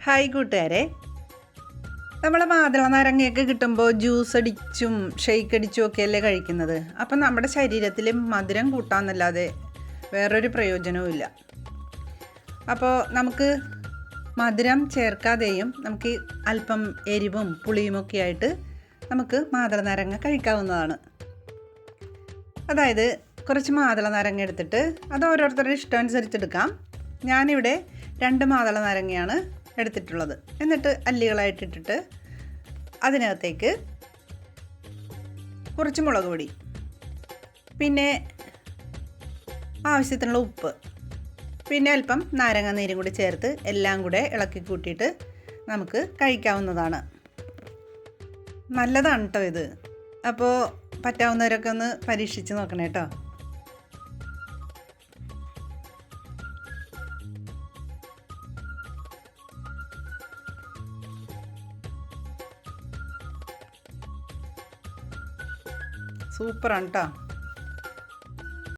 Hi കൂട്ടുകാരെ. നമ്മൾ മാതള നാരങ്ങയൊക്കെ കിട്ടുമ്പോൾ ജ്യൂസ് അടിച്ചും ഷെയ്ക്ക് അടിച്ചും ഒക്കെ അല്ലേ കഴിക്കുന്നത്. അപ്പം നമ്മുടെ ശരീരത്തിൽ മധുരം കൂട്ടാന്നല്ലാതെ വേറൊരു പ്രയോജനവും ഇല്ല. അപ്പോൾ നമുക്ക് മധുരം ചേർക്കാതെയും നമുക്ക് അല്പം എരിവും പുളിയുമൊക്കെ ആയിട്ട് നമുക്ക് മാതള നാരങ്ങ കഴിക്കാവുന്നതാണ്. അതായത് കുറച്ച് മാതള നാരങ്ങ എടുത്തിട്ട് അത് ഓരോരുത്തരുടെ ഇഷ്ടം അനുസരിച്ച് എടുക്കാം. ഞാനിവിടെ രണ്ട് മാതള നാരങ്ങയാണ് എടുത്തിട്ടുള്ളത്. എന്നിട്ട് അല്ലികളായിട്ടിട്ടിട്ട് അതിനകത്തേക്ക് കുറച്ച് മുളക് പൊടി പിന്നെ ആവശ്യത്തിനുള്ള ഉപ്പ് പിന്നെ അല്പം നാരങ്ങ നീരും കൂടി ചേർത്ത് എല്ലാം കൂടെ ഇളക്കി കൂട്ടിയിട്ട് നമുക്ക് കഴിക്കാവുന്നതാണ്. നല്ലതാണ് കേട്ടോ ഇത്. അപ്പോൾ പറ്റാവുന്നവരൊക്കെ ഒന്ന് പരീക്ഷിച്ച് നോക്കണേ കേട്ടോ സൂപ്പറാണ് കേട്ടോ